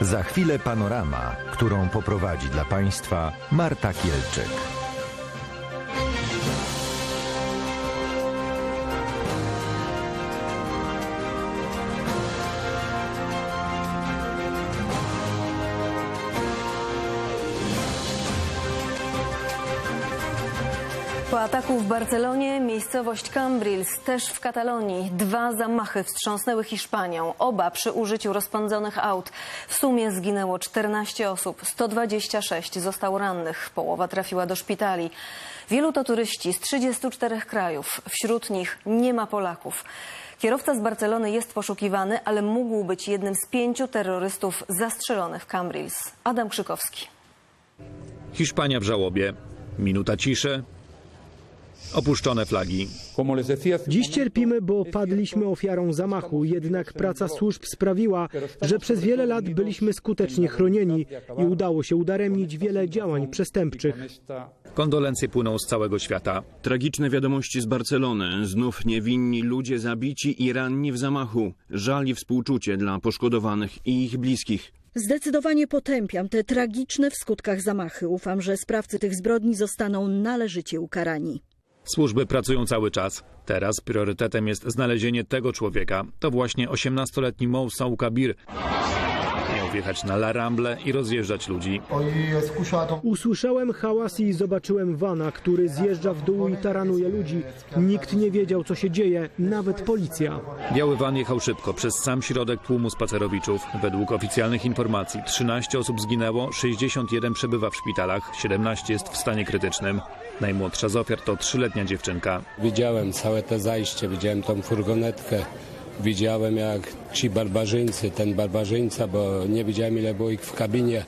Za chwilę panorama, którą poprowadzi dla Państwa Marta Kielczyk. Po ataku w Barcelonie miejscowość Cambrils, też w Katalonii. Dwa zamachy wstrząsnęły Hiszpanią, oba przy użyciu rozpędzonych aut. W sumie zginęło 14 osób, 126 zostało rannych, połowa trafiła do szpitali. Wielu to turyści z 34 krajów, wśród nich nie ma Polaków. Kierowca z Barcelony jest poszukiwany, ale mógł być jednym z pięciu terrorystów zastrzelonych w Cambrils. Adam Krzykowski. Hiszpania w żałobie. Minuta ciszy. Opuszczone flagi. Dziś cierpimy, bo padliśmy ofiarą zamachu, jednak praca służb sprawiła, że przez wiele lat byliśmy skutecznie chronieni i udało się udaremnić wiele działań przestępczych. Kondolencje płyną z całego świata. Tragiczne wiadomości z Barcelony. Znów niewinni ludzie zabici i ranni w zamachu. Żal i współczucie dla poszkodowanych i ich bliskich. Zdecydowanie potępiam te tragiczne w skutkach zamachy. Ufam, że sprawcy tych zbrodni zostaną należycie ukarani. Służby pracują cały czas. Teraz priorytetem jest znalezienie tego człowieka. To właśnie 18-letni Moussa Kabir. Miał wjechać na La Ramble i rozjeżdżać ludzi. Usłyszałem hałas i zobaczyłem wana, który zjeżdża w dół i taranuje ludzi. Nikt nie wiedział, co się dzieje, nawet policja. Biały van jechał szybko przez sam środek tłumu spacerowiczów. Według oficjalnych informacji 13 osób zginęło, 61 przebywa w szpitalach, 17 jest w stanie krytycznym. Najmłodsza z ofiar to trzyletnia dziewczynka. Widziałem całe to zajście, widziałem tą furgonetkę, widziałem jak ci barbarzyńcy, ten barbarzyńca, bo nie widziałem ile było ich w kabinie,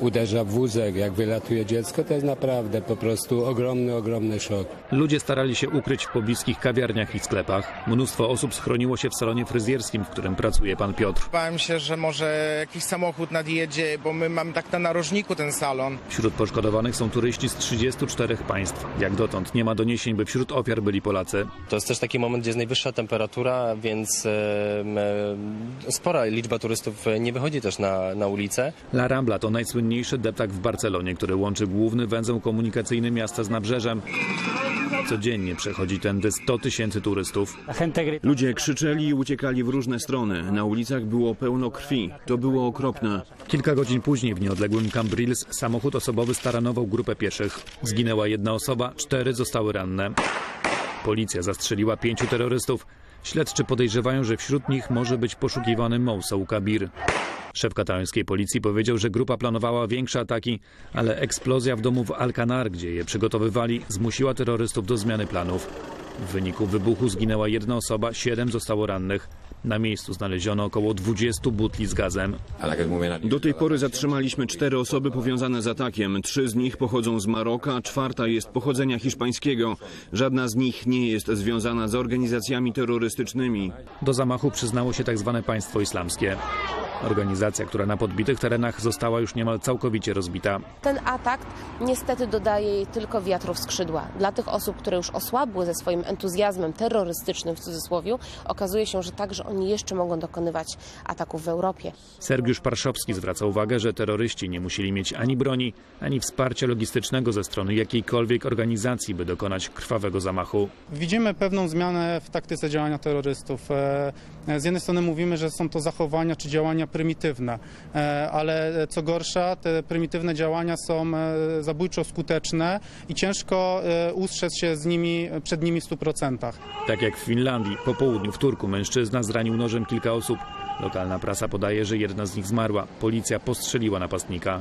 uderza w wózek, jak wylatuje dziecko, to jest naprawdę po prostu ogromny, ogromny szok. Ludzie starali się ukryć w pobliskich kawiarniach i sklepach. Mnóstwo osób schroniło się w salonie fryzjerskim, w którym pracuje pan Piotr. Bałem się, że może jakiś samochód nadjedzie, bo my mamy tak na narożniku ten salon. Wśród poszkodowanych są turyści z 34 państw. Jak dotąd nie ma doniesień, by wśród ofiar byli Polacy. To jest też taki moment, gdzie jest najwyższa temperatura, więc e, e, spora liczba turystów nie wychodzi też na, na ulicę. La Rambla to najsłynniejszy deptak w Barcelonie, który łączy główny węzeł komunikacyjny miasta z nabrzeżem. Codziennie przechodzi tędy 100 tysięcy turystów. Ludzie krzyczeli i uciekali w różne strony. Na ulicach było pełno krwi. To było okropne. Kilka godzin później w nieodległym Cambrils samochód osobowy staranował grupę pieszych. Zginęła jedna osoba, cztery zostały ranne. Policja zastrzeliła pięciu terrorystów. Śledczy podejrzewają, że wśród nich może być poszukiwany Moussa Kabir. Szef katalońskiej policji powiedział, że grupa planowała większe ataki, ale eksplozja w domu w Alcanar, gdzie je przygotowywali, zmusiła terrorystów do zmiany planów. W wyniku wybuchu zginęła jedna osoba, siedem zostało rannych. Na miejscu znaleziono około 20 butli z gazem. Do tej pory zatrzymaliśmy cztery osoby powiązane z atakiem. Trzy z nich pochodzą z Maroka, a czwarta jest pochodzenia hiszpańskiego. Żadna z nich nie jest związana z organizacjami terrorystycznymi. Do zamachu przyznało się tzw. państwo islamskie. Organizacja, która na podbitych terenach została już niemal całkowicie rozbita. Ten atak niestety dodaje jej tylko wiatru w skrzydła. Dla tych osób, które już osłabły ze swoim entuzjazmem terrorystycznym w cudzysłowie, okazuje się, że także oni jeszcze mogą dokonywać ataków w Europie. Sergiusz Parszowski zwraca uwagę, że terroryści nie musieli mieć ani broni, ani wsparcia logistycznego ze strony jakiejkolwiek organizacji, by dokonać krwawego zamachu. Widzimy pewną zmianę w taktyce działania terrorystów. E, Z jednej strony mówimy, że są to zachowania czy działania prymitywne, e, ale co gorsza, te prymitywne działania są e, zabójczo skuteczne i ciężko e, ustrzec się z nimi, przed nimi w 100%. Tak jak w Finlandii, po południu w Turku mężczyzna zranił nożem kilka osób. Lokalna prasa podaje, że jedna z nich zmarła. Policja postrzeliła napastnika.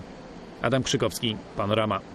Adam Krzykowski, Panorama.